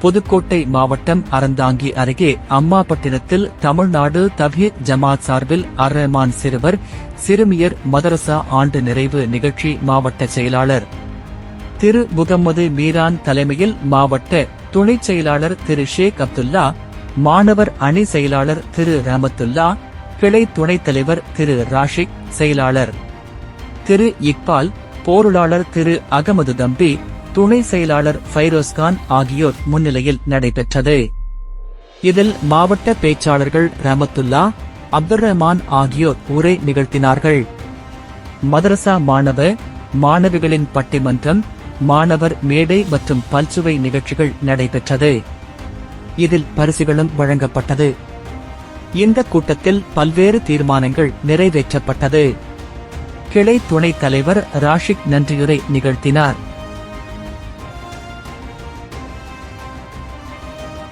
புதுக்கோட்டை மாவட்டம் அறந்தாங்கி அருகே அம்மாபட்டினத்தில் தமிழ்நாடு தபீத் ஜமாத் சார்பில் அர் ரஹ்மான் சிறுவர் சிறுமியர் மதரசா ஆண்டு நிறைவு நிகழ்ச்சி மாவட்ட செயலாளர். திரு முகம்மது மீரான் தலைமையில் மாவட்ட துணைச் செயலாளர் திரு ஷேக் அப்துல்லா மாணவர் அணி செயலாளர் திரு ரஹமத்துல்லா கிளை துணைத் தலைவர் திரு ராஷிக் செயலாளர். திரு இக்பால் பொருளாளர் திரு அகமது தம்பி துணை செயலாளர் ஃபைரோஸ்கான் ஆகியோர் முன்னிலையில் நடைபெற்றது. இதில் மாவட்ட பேச்சாளர்கள் ரமத்துல்லா அப்துல் ரஹ்மான் ஆகியோர் உரை நிகழ்த்தினார்கள். மதரசா மாணவ மாணவிகளின் பட்டிமன்றம் மாணவர் மேடை மற்றும் பல்சுவை நிகழ்ச்சிகள் நடைபெற்றது. இதில் பரிசுகளும் வழங்கப்பட்டது. இந்த கூட்டத்தில் பல்வேறு தீர்மானங்கள் நிறைவேற்றப்பட்டது. கிளை துணைத் தலைவர் ராஷிக் நன்றியுரை நிகழ்த்தினார்.